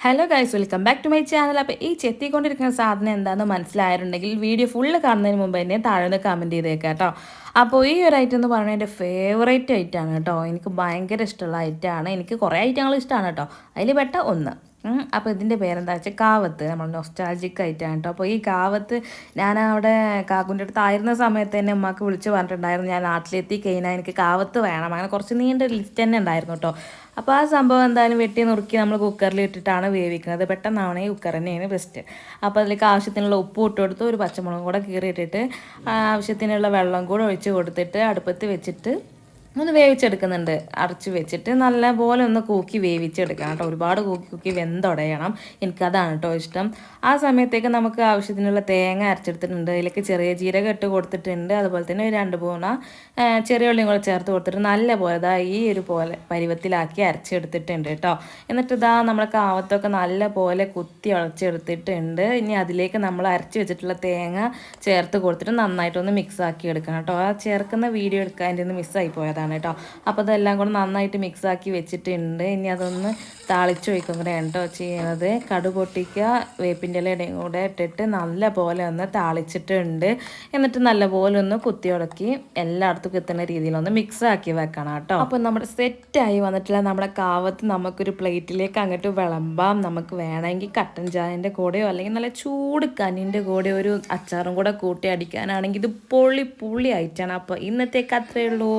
Hello guys welcome back to my channel അപ്പോൾ ഈ ചെത്തിക്കൊണ്ടിരിക്കുന്ന സാധനം എന്താണെന്ന് മനസ്സിലായിട്ടുണ്ടെങ്കിൽ വീഡിയോ ഫുള്ള് കാണുന്നതിന് മുമ്പ് തന്നെ താഴെ നിന്ന് കമന്റ് ചെയ്തേക്കാം കേട്ടോ അപ്പോൾ ഈ ഒരു ഐറ്റം എന്ന് പറഞ്ഞാൽ എന്റെ ഫേവറേറ്റ് ഐറ്റമാണ് കേട്ടോ. എനിക്ക് ഭയങ്കര ഇഷ്ടമുള്ള ഐറ്റമാണ് എനിക്ക് കുറേ ഐറ്റങ്ങൾ ഇഷ്ടമാണ് കേട്ടോ. അതിൽ പെട്ട ഒന്ന്. അപ്പോൾ ഇതിന്റെ പേരെന്താ വെച്ചാൽ കാവത്ത്. നമ്മൾ നൊസ്റ്റാൾജിക് ആയിട്ടാണ് കേട്ടോ അപ്പോൾ ഈ കാവത്ത് ഞാൻ അവിടെ കാക്കുന്റെ അടുത്ത് ആയിരുന്ന സമയത്ത് തന്നെ ഉമ്മക്ക് വിളിച്ച് പറഞ്ഞിട്ടുണ്ടായിരുന്നു. ഞാൻ നാട്ടിലെത്തി കഴിഞ്ഞാൽ എനിക്ക് കാവത്ത് വേണം. അങ്ങനെ കുറച്ച് നീണ്ട ലിസ്റ്റ് തന്നെ ഉണ്ടായിരുന്നു കേട്ടോ അപ്പോൾ ആ സംഭവം എന്തായാലും വെട്ടി നുറുക്കി നമ്മൾ കുക്കറിൽ ഇട്ടിട്ടാണ് വേവിക്കുന്നത്. പെട്ടെന്നാണ് ഈ കുക്കർ തന്നെയാണ് ബെസ്റ്റ് അപ്പോൾ അതിലേക്ക് ആവശ്യത്തിനുള്ള ഉപ്പ് ഇട്ട് കൊടുത്ത്. ഒരു പച്ചമുളകും കൂടെ കീറിയിട്ടിട്ട് ആവശ്യത്തിനുള്ള വെള്ളം കൂടെ ഒഴിച്ച് കൊടുത്തിട്ട് അടുപ്പത്ത് വെച്ചിട്ട് ഒന്ന് വേവിച്ചെടുക്കുന്നുണ്ട്. അടച്ച് വെച്ചിട്ട് നല്ല പോലെ ഒന്ന് കൂക്കി വേവിച്ചെടുക്കണം കേട്ടോ. ഒരുപാട് കൂക്കി കൂക്കി വെന്തുടയണം. എനിക്കതാണ് കേട്ടോ ഇഷ്ടം. ആ സമയത്തേക്ക് നമുക്ക് ആവശ്യത്തിനുള്ള തേങ്ങ അരച്ചെടുത്തിട്ടുണ്ട്. അതിലേക്ക് ചെറിയ ജീരകം ഇട്ട് കൊടുത്തിട്ടുണ്ട്. അതുപോലെ തന്നെ രണ്ട് പൂണ ചെറിയ ഉള്ളിയും കൂടെ ചേർത്ത് കൊടുത്തിട്ട് നല്ല പോലെ ഇതാ ഈ ഒരു പോലെ പരുവത്തിലാക്കി അരച്ചെടുത്തിട്ടുണ്ട് കേട്ടോ. എന്നിട്ട് ഇതാ നമ്മൾ കാവത്തൊക്കെ നല്ല പോലെ കുത്തി ഉളച്ചെടുത്തിട്ടുണ്ട് ഇനി അതിലേക്ക് നമ്മൾ അരച്ച് വെച്ചിട്ടുള്ള തേങ്ങ ചേർത്ത് കൊടുത്തിട്ട് നന്നായിട്ടൊന്ന് മിക്സ് ആക്കി എടുക്കണം കേട്ടോ. ആ ചേർക്കുന്ന വീഡിയോ എടുക്കാൻ എന്റെ ഒന്ന് മിസ്സായി പോയതാണ് കേട്ടോ. അപ്പോൾ അതെല്ലാം കൂടെ നന്നായിട്ട് മിക്സ് ആക്കി വെച്ചിട്ടുണ്ട്. ഇനി അതൊന്ന് താളിച്ച് വയ്ക്കും കൂടെ കേട്ടോ ചെയ്യുന്നത് കടു പൊട്ടിക്കുക വേപ്പിന്റെ ഇലയുടെയും കൂടെ ഇട്ടിട്ട് നല്ല പോലെ ഒന്ന് താളിച്ചിട്ടുണ്ട്. എന്നിട്ട് നല്ല പോലെ ഒന്ന് കുത്തി ഉടക്കി എല്ലായിടത്തും എത്തുന്ന രീതിയിലൊന്ന് മിക്സ് ആക്കി വെക്കണം കേട്ടോ. അപ്പോൾ നമ്മുടെ സെറ്റായി വന്നിട്ടില്ല നമ്മുടെ കാവത്ത് നമുക്കൊരു പ്ലേറ്റിലേക്ക് അങ്ങോട്ട് വിളമ്പാം. നമുക്ക് വേണമെങ്കിൽ കട്ടൻ ചായന്റെ കൂടെയോ അല്ലെങ്കിൽ നല്ല ചൂട് കനിന്റെ കൂടെ ഒരു അച്ചാറും കൂടെ കൂട്ടി അടിക്കാനാണെങ്കിൽ ഇത് പൊളി പൊളി ആയിട്ടാണ് അപ്പോൾ ഇന്നത്തേക്ക് അത്രയേ ഉള്ളൂ.